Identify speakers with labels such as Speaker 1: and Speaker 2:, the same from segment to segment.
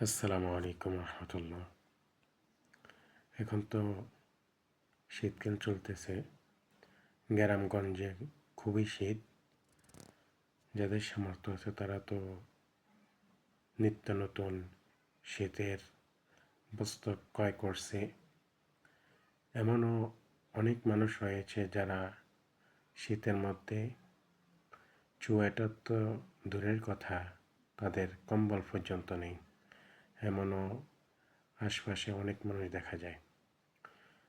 Speaker 1: আসসালামু আলাইকুম রহমতুল্লাহ। এখন তো শীতকাল চলতেছে। গ্রামগঞ্জে খুবই শীত। যাদের সামর্থ্য আছে তারা তো নিত্য নতুন শীতের বস্ত্র ক্রয় করছে। এমনও অনেক মানুষ রয়েছে যারা শীতের মধ্যে চুয়াটার তো দূরের কথা তাদের কম্বল পর্যন্ত নেই। এমনও আশপাশে অনেক মানুষ দেখা যায়।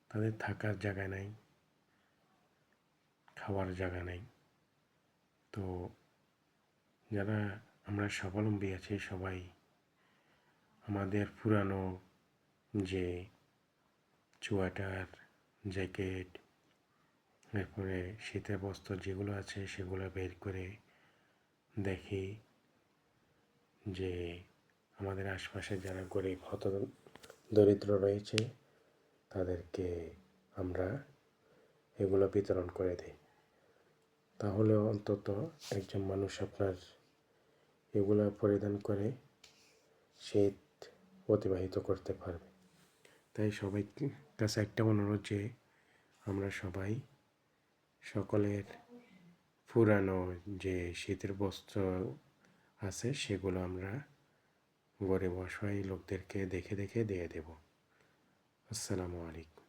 Speaker 1: তাদের থাকার জায়গা নাই, খাওয়ার জায়গা নেই। তো যারা আমরা স্বাবলম্বী আছি সবাই, আমাদের পুরানো যে চুয়াটার জ্যাকেট, এরপরে শীতের বস্ত্র যেগুলো আছে সেগুলো বের করে দেখি যে আমাদের আশপাশে যারা গরিব, হত, দরিদ্র রয়েছে, তাদেরকে আমরা এগুলো বিতরণ করে দিই। তাহলে অন্তত একজন মানুষ আপনার এগুলো পরিধান করে শীত অতিবাহিত করতে পারবে। তাই সবাই কাছে একটা অনুরোধ যে আমরা সবাই সকলের পুরানো যে শীতের বস্ত্র আছে সেগুলো আমরা গরিব অসহায় লোকদেরকে দেখে দেখে দিয়ে দেব। আসসালামু আলাইকুম।